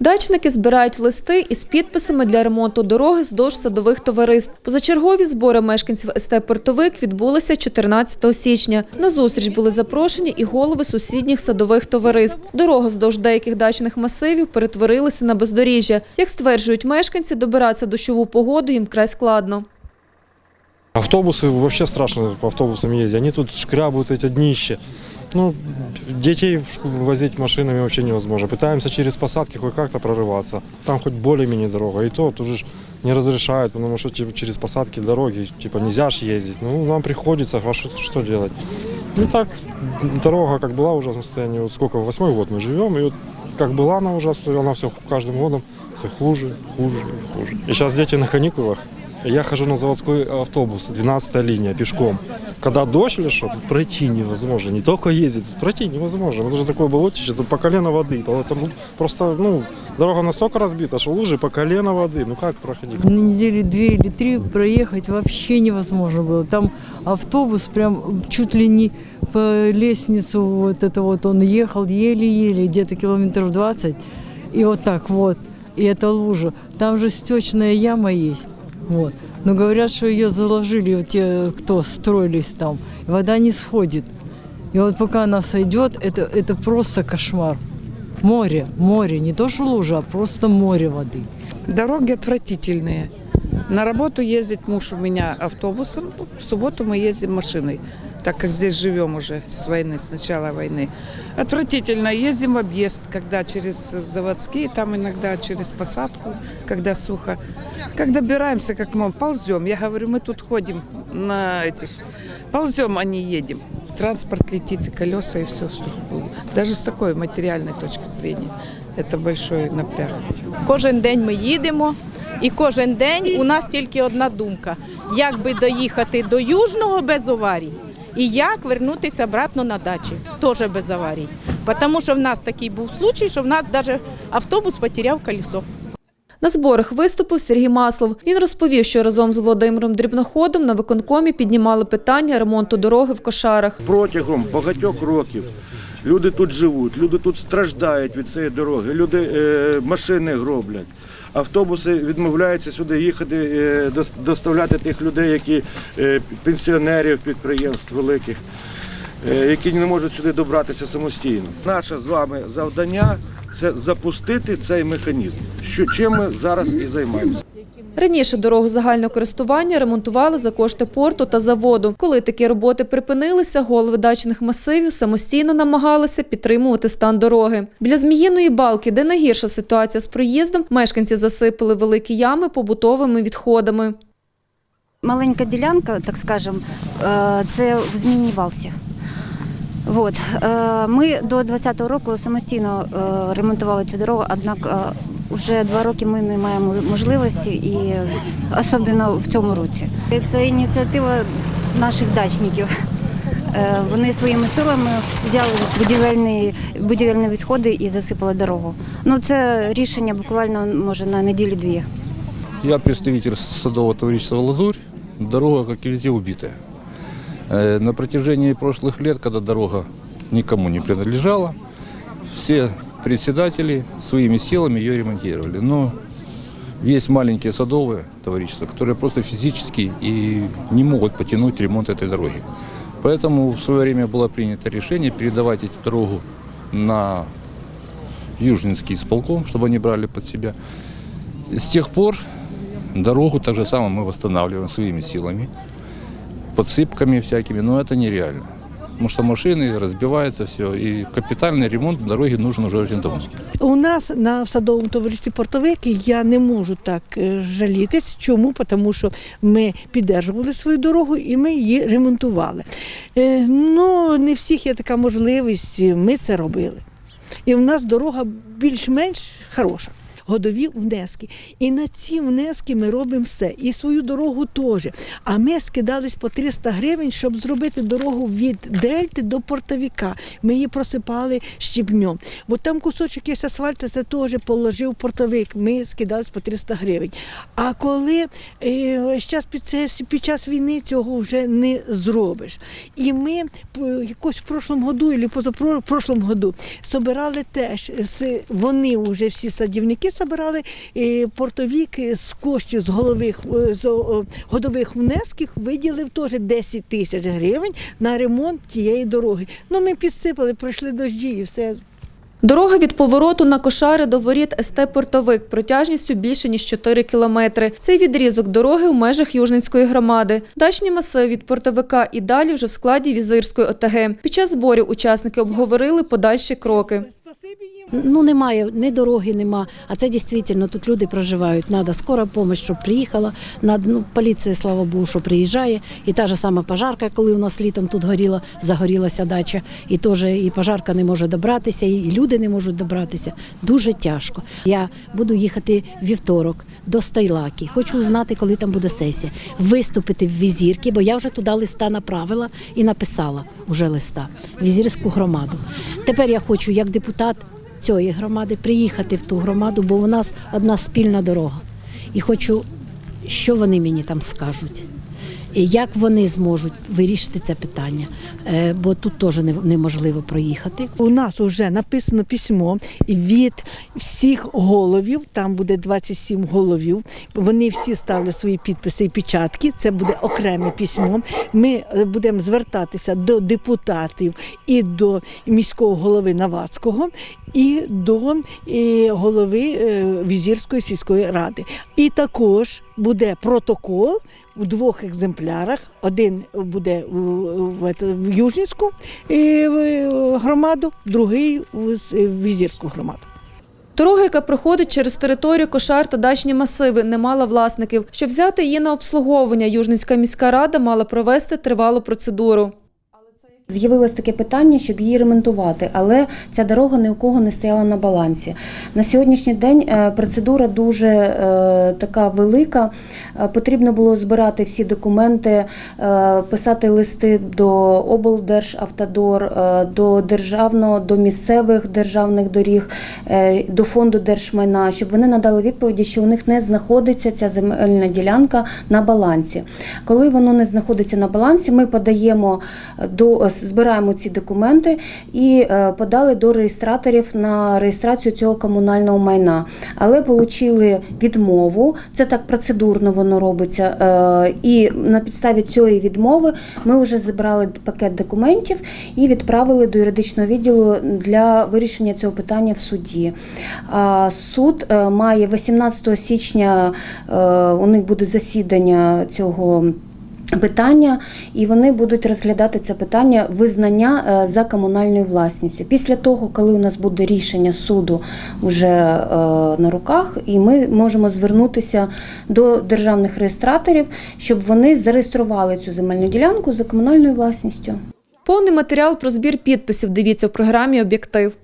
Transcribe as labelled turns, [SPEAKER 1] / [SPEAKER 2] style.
[SPEAKER 1] Дачники збирають листи із підписами для ремонту дороги вздовж садових товариств. Позачергові збори мешканців СТ «Портовик» відбулися 14 січня. На зустріч були запрошені і голови сусідніх садових товариств. Дороги вздовж деяких дачних масивів перетворилися на бездоріжжя. Як стверджують мешканці, добиратися дощову погоду їм вкрай складно.
[SPEAKER 2] Автобусы, вообще страшно автобусам ездить. Они тут шкрябают эти днища. Ну, детей в школу возить машинами вообще невозможно. Пытаемся через посадки хоть как-то прорываться. Там хоть более-менее дорога. И то тоже ж не разрешают, потому что типа, через посадки дороги типа нельзя ж ездить. Ну, нам приходится, а что, что делать? Ну так, дорога как была в ужасном состоянии. Вот сколько, восьмой год мы живем, и вот как была она ужасная, она все каждым годом все хуже, хуже и хуже. И сейчас дети на каникулах. Я хожу на заводской автобус, 12 линия, пешком. Когда дождь или что, пройти невозможно. Не только ездить, пройти невозможно. Это же такое болотище, тут по колено воды. Поэтому просто, ну, дорога настолько разбита, что лужи по колено воды. Ну как проходить?
[SPEAKER 3] На недели две или три проехать вообще невозможно было. Там автобус прям чуть ли не по лестницу вот это вот он ехал еле-еле, где-то километров 20. И вот так вот. И это лужа. Там же стечная яма есть. Вот. Но говорят, что ее заложили вот те, кто строились там. Вода не сходит. И вот пока она сойдет, это, это просто кошмар. Море, море, не то что лужа, а просто море воды.
[SPEAKER 4] Дороги отвратительные. На работу ездит муж у меня автобусом, ну, в субботу мы ездим машиной, так как здесь живем уже с войны, с начала войны. Отвратительно. Ездим в объезд, когда через заводские, там иногда через посадку, когда сухо. Как добираемся, как мы ползем. Я говорю, мы тут ходим на этих, ползем, а не едем. Транспорт летит, и колеса, и все, что было. Даже с такой материальной точки зрения. Это большой напряг.
[SPEAKER 5] Кожен день ми їдемо, і кожен день у нас тільки одна думка: як би доїхати до Южного без аварій, і як вернутися обратно на дачі, теж без аварій. Тому що в нас такий був случай, що в нас навіть автобус потеряв колесо.
[SPEAKER 1] На зборах виступив Сергій Маслов. Він розповів, що разом з Володимиром Дрібноходом на виконкомі піднімали питання ремонту дороги в Кошарах.
[SPEAKER 6] протягом багатьох років люди тут живуть, люди тут страждають від цієї дороги, люди е, машини гроблять. Автобуси відмовляються сюди їхати, е, доставляти тих людей, які е, пенсіонерів підприємств великих, е, які не можуть сюди добратися самостійно. Наше з вами завдання це запустити цей механізм. Що чим ми зараз і займаємося.
[SPEAKER 1] Раніше дорогу загального користування ремонтували за кошти порту та заводу. Коли такі роботи припинилися, голови дачних масивів самостійно намагалися підтримувати стан дороги. Біля Зміїної балки, де найгірша ситуація з проїздом, мешканці засипали великі ями побутовими відходами.
[SPEAKER 7] Маленька ділянка, так скажемо, е, це в змінній балці. От. е, Ми до 20-го року самостійно е, ремонтували цю дорогу, однак е, вже два роки ми не маємо можливості, і особливо в цьому році. Це ініціатива наших дачників. Е, Вони своїми силами взяли будівельні, будівельні відходи і засипали дорогу. Ну, це рішення буквально може на неділі-дві.
[SPEAKER 8] Я представитель садового товарищества «Лазурь». Дорога, как и везде, убитая. Э, На протяжении прошлых лет, когда дорога никому не принадлежала, все председатели своими силами ее ремонтировали. Но есть маленькие садовые товарищества, которые просто физически и не могут потянуть ремонт этой дороги. Поэтому в свое время было принято решение передавать эту дорогу на Южнинский исполком, чтобы они брали под себя. С тех пор дорогу так же самое мы восстанавливаем своими силами, подсыпками всякими, но это нереально. Потому что машины разбиваются, все, и капитальный ремонт дороги нужен уже очень давно.
[SPEAKER 9] У нас на садовому товаристві портовики я не можу так е, жалітись. Чому? Тому що ми піддержували свою дорогу і ми її ремонтували. Е, Ну, не всіх є така можливість, ми це робили. І в нас дорога більш-менш хороша. Годові внески. І на ці внески ми робимо все. І свою дорогу теж. А ми скидались по 300 гривень, щоб зробити дорогу від Дельти до Портовіка. Ми її просипали щебнем. Бо там кусочок є асфальту, це теж положив портовик. Ми скидались по 300 гривень. А коли е, під, час- війни цього вже не зробиш. І ми якось в прошлому году, або позапро в году собирали теж вони вже всі садівники собирали е, портовік е, з коштів з голових е, з годових внесків виділив теж 10 тисяч гривень на ремонт тієї дороги. Ну ми підсипали, пройшли дожді і все
[SPEAKER 1] Дорога від повороту на Кошари до воріт СТ «Портовик» протяжністю більше ніж 4 кілометри. Цей відрізок дороги в межах Южницької громади. Дачні масиви від портовика і далі вже в складі Візирської ОТГ. Під час зборів учасники обговорили подальші кроки.
[SPEAKER 10] Ну немає, ні дороги нема. А це дійсно тут люди проживають. Надо скора допомога, щоб приїхала. Надо, ну, поліція, слава Богу, що приїжджає. І та ж сама пожарка, коли у нас літом тут горіла, загорілася дача. І теж і пожарка не може добратися, і люди не можуть добратися. Дуже тяжко. Я буду їхати вівторок до Стойлаки. Хочу узнати, коли там буде сесія. Виступити в візірки, бо я вже туди листа направила і написала уже листа візірську громаду. Тепер я хочу, як депутат цієї громади, приїхати в ту громаду, бо у нас одна спільна дорога. І хочу, що вони мені там скажуть. Як вони зможуть вирішити це питання, Е, бо тут теж неможливо проїхати.
[SPEAKER 9] У нас вже написано письмо від всіх головів. Там буде 27 головів. Вони всі ставлять свої підписи і печатки. Це буде окреме письмо. Ми е, будемо звертатися до депутатів і до міського голови Навацького, і до голови е, Візірської сільської ради. І також буде протокол у двох екземплярах. Один буде в, Южницьку е, громаду, другий в в Візірську громаду.
[SPEAKER 1] Дорога, яка проходить через територію Кошар та дачні масиви, не мала власників. Щоб взяти її на обслуговування, Южницька міська рада мала провести тривалу процедуру.
[SPEAKER 11] З'явилось таке питання, щоб її ремонтувати, але ця дорога ні у кого не стояла на балансі. На сьогоднішній день е, процедура дуже е, така велика. Е, Потрібно було збирати всі документи, писати листи до облдержавтодор, до державного, до місцевих державних доріг, до фонду держмайна, щоб вони надали відповіді, що у них не знаходиться ця земельна ділянка на балансі. Коли воно не знаходиться на балансі, ми подаємо до збираємо ці документи і е, подали до реєстраторів на реєстрацію цього комунального майна. Але отримали відмову. Це так процедурно воно робиться. Е, І на підставі цієї відмови ми вже зібрали пакет документів і відправили до юридичного відділу для вирішення цього питання в суді. Суд е, має 18 січня у них буде засідання цього. Питання, і вони будуть розглядати це питання визнання е, за комунальною власністю. Після того, коли у нас буде рішення суду вже е, на руках, і ми можемо звернутися до державних реєстраторів, щоб вони зареєстрували цю земельну ділянку за комунальною власністю.
[SPEAKER 1] Повний матеріал про збір підписів дивіться в програмі Об'єктив.